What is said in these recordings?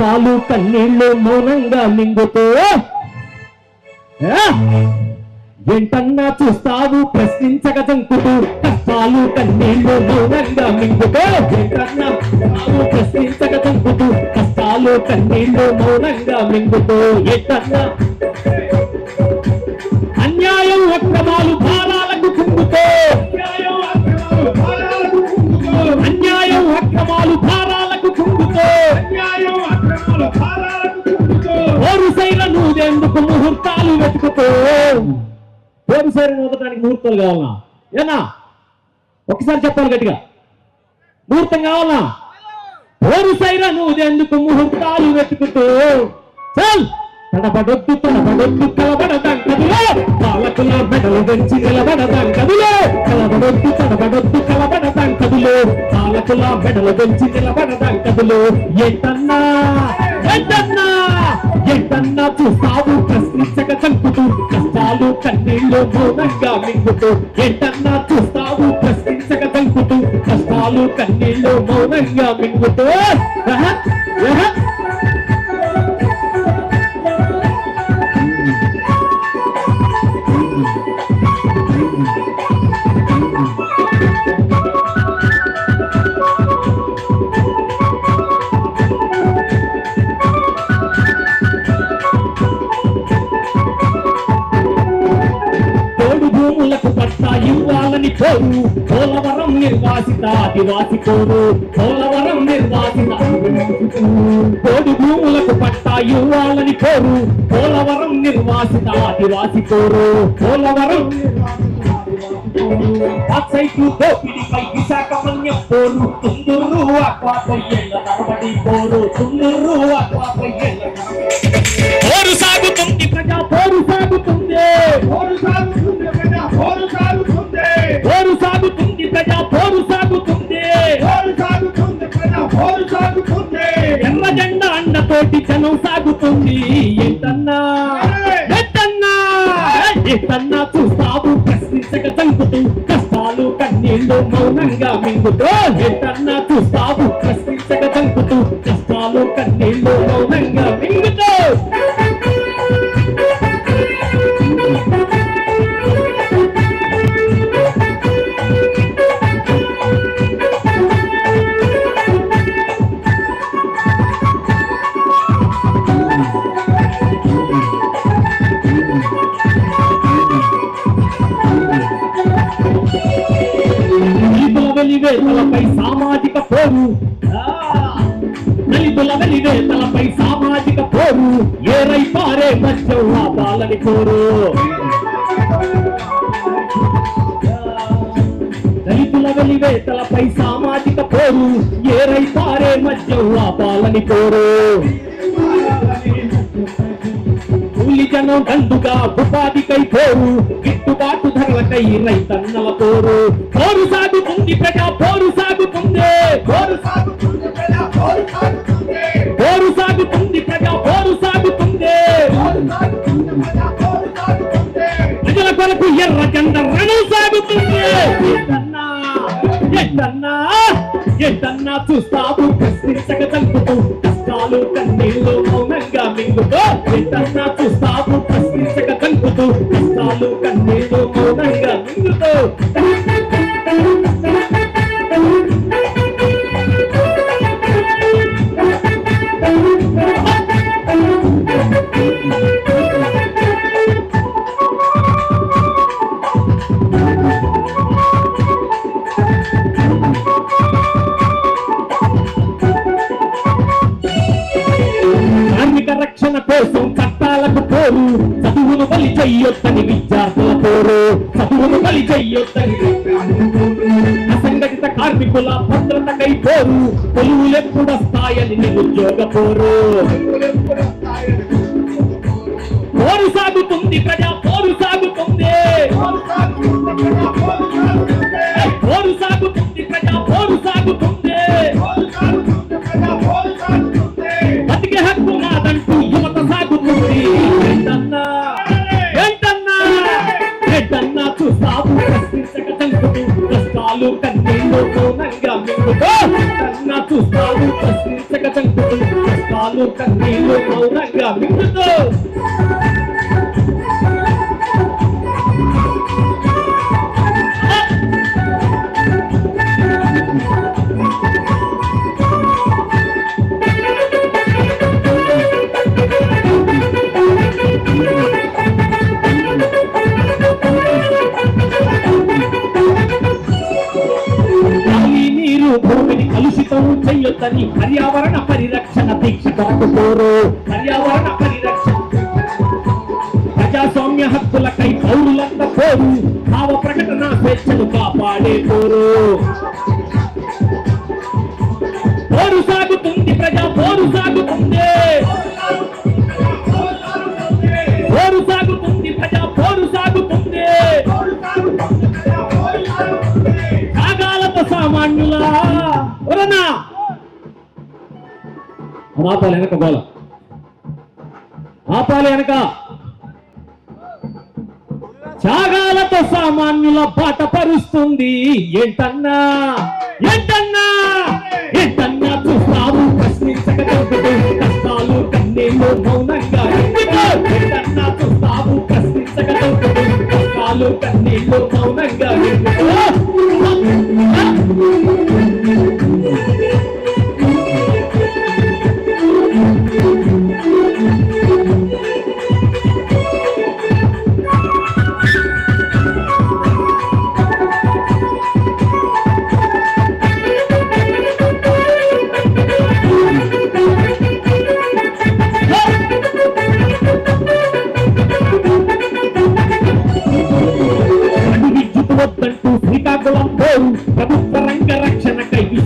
కష్టాలు కన్నీళ్ళు మౌనంగా మింగుతూ. ఏంటన్నా చూస్తావు? ప్రశ్నించక జంకుతూ. కష్టాలు కన్నీళ్ళు మౌనంగా మింగుతూ. ఏంటన్నా చూస్తావు? ప్రశ్నించక జంకుతూ. కష్టాలు కన్నీళ్ళు మౌనంగా మింగుతూ. ఏంటన్నా కావాలనా ఏనా ఒకసారి చెప్పాలి గట్టిగా. ముహూర్తం కావాలనా పోరుసైన నువ్వెందుకు ముహూర్తాలు వెతుకుతూ. చల్. తడబడొద్దు తడబడొద్దు కలబడదంకదులో పాలకుల మెడలు పెంచి నిలబడదంకదులో కలబడొద్దు తడబడొద్దు కలబడదంకదులో పాలకుల మెడలు పెంచి నిలబడదంకదులో ఏంటన్నా? ఏంటన్నా? ఏంటన్నా? చూస్తావు ప్రశ్నించక చంపుతూ కష్టాలు కన్నీళ్ళు మౌనంగా మింగుతూ ఏంటన్నా చూస్తావు? ప్రశ్నించక చంపుతూ కష్టాలు కన్నీళ్ళు మౌనంగా మింగుతూ. భూములకు పట్టా ఇవ్వాలని కోరు. పోలవరం నిర్వాసిత ఆదివాసి కోరు పోలవరం నిర్వాసిత తోడు భూములకు పట్టా ఇవ్వాలని కోరు. పోలవరం నిర్వాసిత ఆదివాసి కోరు. పోలవరం సైట్లు దోపిడిపై విశాఖమన్య పోరు తుందూరు అక్వాపై ఏళ్ళ పోరు పోరు సాగుతుంది ప్రజా పోరు సాగుతుంది. ప్రజా పోరు సాగుతుంది. ఎర్ర జెండా అండతోటి జనం సాగుతుంది. ఏంటన్నా? ఏంటన్నా? ఏంటన్నా చూస్తావు? ప్రశ్నించక చంపుతూ కష్టాలు కన్నీళ్ళు మౌనంగా మింగుతూ. ఏంటన్నా వెలివేతలపై సామాజిక పోరు. దళితుల వెలివేతలపై సామాజిక పోరు. ఏరై పారే మధ్యం ఆపాలని కోరు దళితుల వెలివేతలపై సామాజిక పోరు. ఏరై పారే మధ్యం ఆపాలని కోరు కూలి జనం దండుగా ఉపాధికై పోరు గిట్టుబాటు ధరలకై రైతన్నల పోరు పోరు సాగుతుంది ప్రజా పోరు సాగుతుంది పోరు పోరు సాగుతుంది ప్రజా పోరు సాగుతుంది ప్రజల కొరకు ఎర్ర జెండ రణం సాగుతుంది చూస్తావు. ప్రశ్నించక చంపుతూ కష్టాలు కన్నీళ్ళు మౌనంగా మింగుతూ చూస్తావు ప్రశ్నించక చంపుతూ కష్టాలు కన్నీళ్ళు మౌనంగా మింగుతూ బలి విద్యార్థుల పోరు చదువును బలి చెయ్యొద్దని అసంఘటిత కార్మికుల భద్రతకై పోరు కొలువులెప్పుడొస్తాయని నిరుద్యోగ పోరు. పోరు సాగుతుంది ప్రజా పోరు సాగుతుంది. కష్టాలు కన్నీళ్ళు మౌనంగా కలుషితం చెయ్యొద్దని పర్యావరణ పరిరక్షణ దీక్ష భిక్ష కోరు పర్యావరణ పరిరక్షణ. ప్రజాస్వామ్య హక్కులకై పౌరులంతా కోరు భావ ప్రకటన స్వేచ్ఛను కాపాడే పోరు. ఆపాలి వెనక గోల. ఆపాలి వెనక. త్యాగాలతో సామాన్యుల బాట పరుస్తుంది. ఏంటన్నా? ఏంటన్నా? ఏంటన్నా? చూస్తావు ప్రశ్నించక కష్టాలు కన్నీళ్ళు మౌనంగా ఏంటన్నా? చూస్తావు ప్రశ్నించక కష్టాలు కన్నీళ్ళు మౌనంగా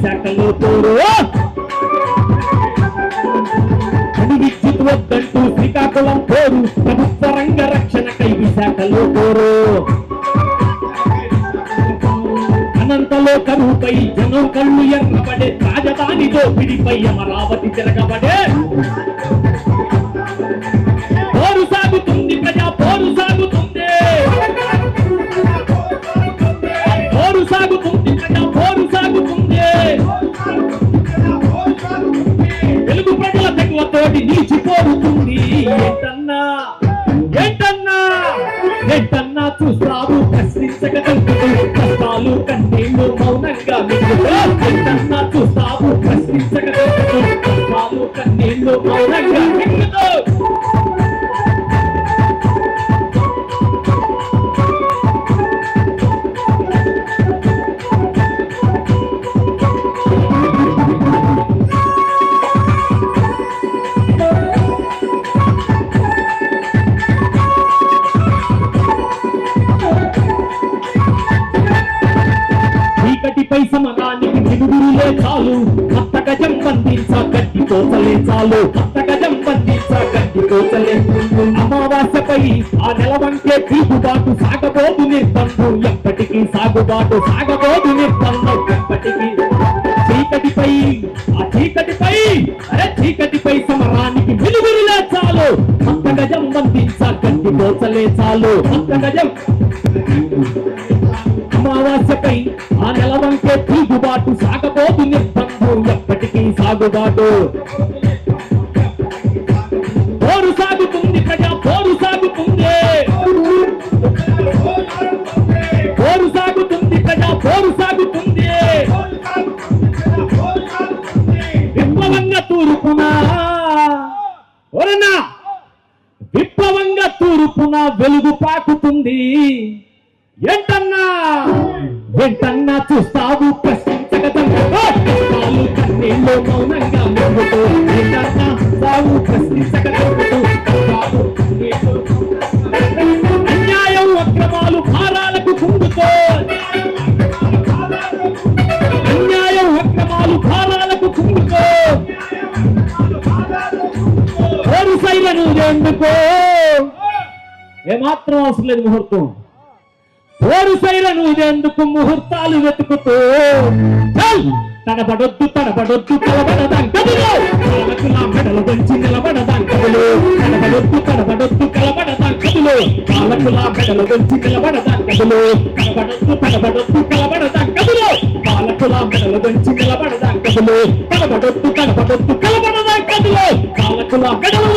శాఖలో విశాఖలో విద్యుత్ వద్దంటూ శ్రీకాకుళం కోరు ప్రభుత్వ రంగ రక్షణకై విశాఖలో కోరు అనంతలో కరువుపై జనం కళ్ళు ఎర్రబడే రాజధాని దోపిడిపై అమరావతి తిరగబడే ఏంటన్నా చాలు హస్త గజం బంధించ గడ్డి కోసలే చాలు. హస్త గజం బంధించ గడ్డి కోసలే అమావాస్యపై ఆ నెల వంటే తిరుగుబాటు సాగబోదు నిర్బంధం. ఎప్పటికీ సాగుబాటు సాగబోదు నిర్బంధం. ఎప్పటికీ చీకటిపై ఆ చీకటిపై అరే చీకటిపై సమరానికి వెలుగురులే చాలు. హస్త గజం బంధించ గడ్డి కోసలే చాలు. హస్త గజం అమావాస్యపై ఆ నెల వంటే సాగబోతు సాగ ఎప్పటికీ సాగుబాటు. పోరు సాగుతుంది ప్రజా పోరు సాగుతుంది. పోరు సాగుతుంది ప్రజా పోరు సాగుతుంది. విప్లవంగా తూరుపునా. ఎవరన్నా విప్లవంగా తూరుపున వెలుగు పాకుతుంది. ఏంటన్నా? ఏంటన్నా చూస్తావు ప్రశ్న. ఎందుకో? ఏమాత్రం అవసరం లేదు ముహూర్తం. ఓరు సైలను ఇదెందుకు ముహూర్తాలు వెతుకుతూ? చల్! తడబడొద్దు తడబడొద్దు తలబడదంకదులు కాలకు నా మెడలు పెంచి నిలబడదంకదులు తడబడొద్దు తడబడొద్దు కలబడదంకదులు కాలకు నా మెడలు పెంచి నిలబడదంకదులు తడబడొద్దు తడబడొద్దు కలబడదంకదులు కాలకు నా మెడలు పెంచి నిలబడదంకదులు తడబడొద్దు తడబడొద్దు కలబడదంకదులు నాయకుల మెడలు